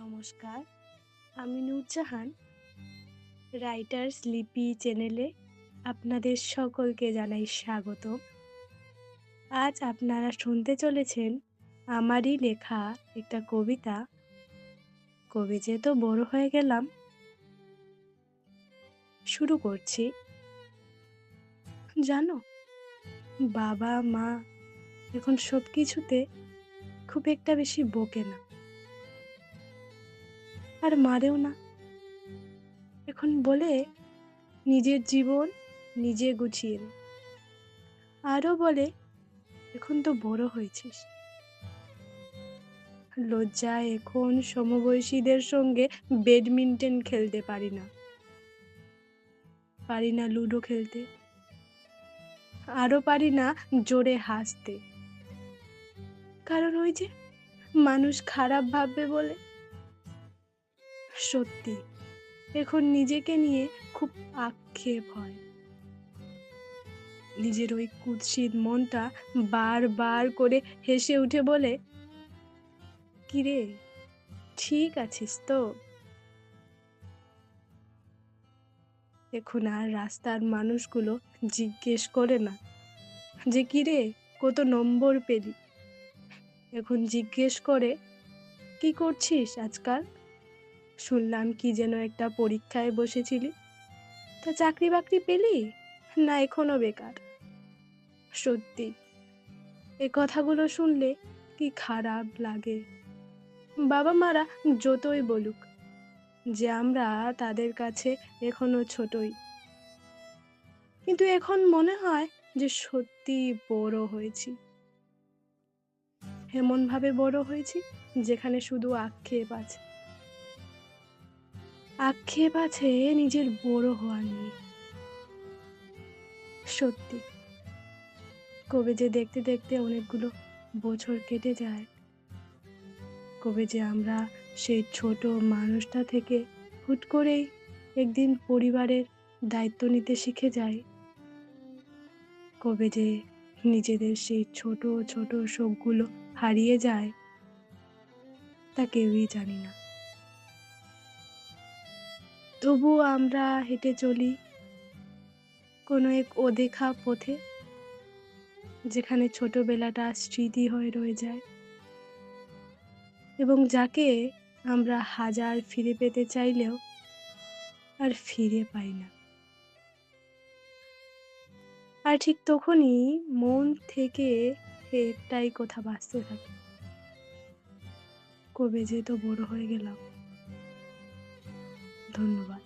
নমস্কার, আমি নূরজাহান, রাইটার্স লিপি চ্যানেলে আপনাদের সকলকে জানাই স্বাগত আজ আপনারা শুনতে চলেছেন আমারই লেখা একটা কবিতা। কবি যেহেতু বড় হয়ে গেলাম, শুরু করছি। জানো বাবা মা এখন সব কিছুতে খুব একটা বেশি বকে না। আর মারেও না। এখন বলে, নিজের জীবন নিজে গুছিয়ে নে। আরও বলে, এখন তো বড় হয়েছিস। লজ্জায় এখন সমবয়সীদের সঙ্গে ব্যাডমিন্টন খেলতে পারি না। পারি না লুডো খেলতে। আরও পারি না জোরে হাসতে। কারণ ওই যে মানুষ খারাপ ভাববে বলে। সত্যি, এখন নিজেকে নিয়ে খুব আক্ষেপ হয়। নিজের ওই কুৎসিত মনটা বারবার করে হেসে উঠে বলে, কিরে, ঠিক আছিস তো? এখন আর রাস্তার মানুষগুলো জিজ্ঞেস করে না, যে কিরে, কত নম্বর পেলি? এখন জিজ্ঞেস করে, কি করছিস আজকাল? শুনলাম কি যেন একটা পরীক্ষায় বসেছিলি। তা চাকরি বাকরি পেলি? না, এখনও বেকার। সত্যি, এ কথাগুলো শুনলে কি খারাপ লাগে। বাবা মারা যতই বলুক যে আমরা তাদের কাছে এখনও ছোটই। কিন্তু এখন মনে হয় যে সত্যি বড় হয়েছি। এমনভাবে বড় হয়েছি যেখানে শুধু আক্ষেপ আছে। আক্ষেপ আছে নিজের বড় হওয়া নিয়ে। সত্যি, কবে যে দেখতে দেখতে অনেকগুলো বছর কেটে যায়, কবে যে আমরা সেই ছোট মানুষটা থেকে হুট করেই একদিন পরিবারের দায়িত্ব নিতে শিখে যাই, কবে যে নিজেদের সেই ছোট ছোট শোকগুলো হারিয়ে যায়, তা কেউই জানি না। তবুও আমরা হেঁটে চলি কোনো এক অদেখা পথে, যেখানে ছোটবেলাটা স্মৃতি হয়ে রয়ে যায় এবং যাকে আমরা হাজার ফিরে পেতে চাইলেও আর ফিরে পাই না। আর ঠিক তখনই মন থেকে একটাই কথা বাঁচতে থাকে, কবে যে তো বড় হয়ে গেলাম। ধন্যবাদ।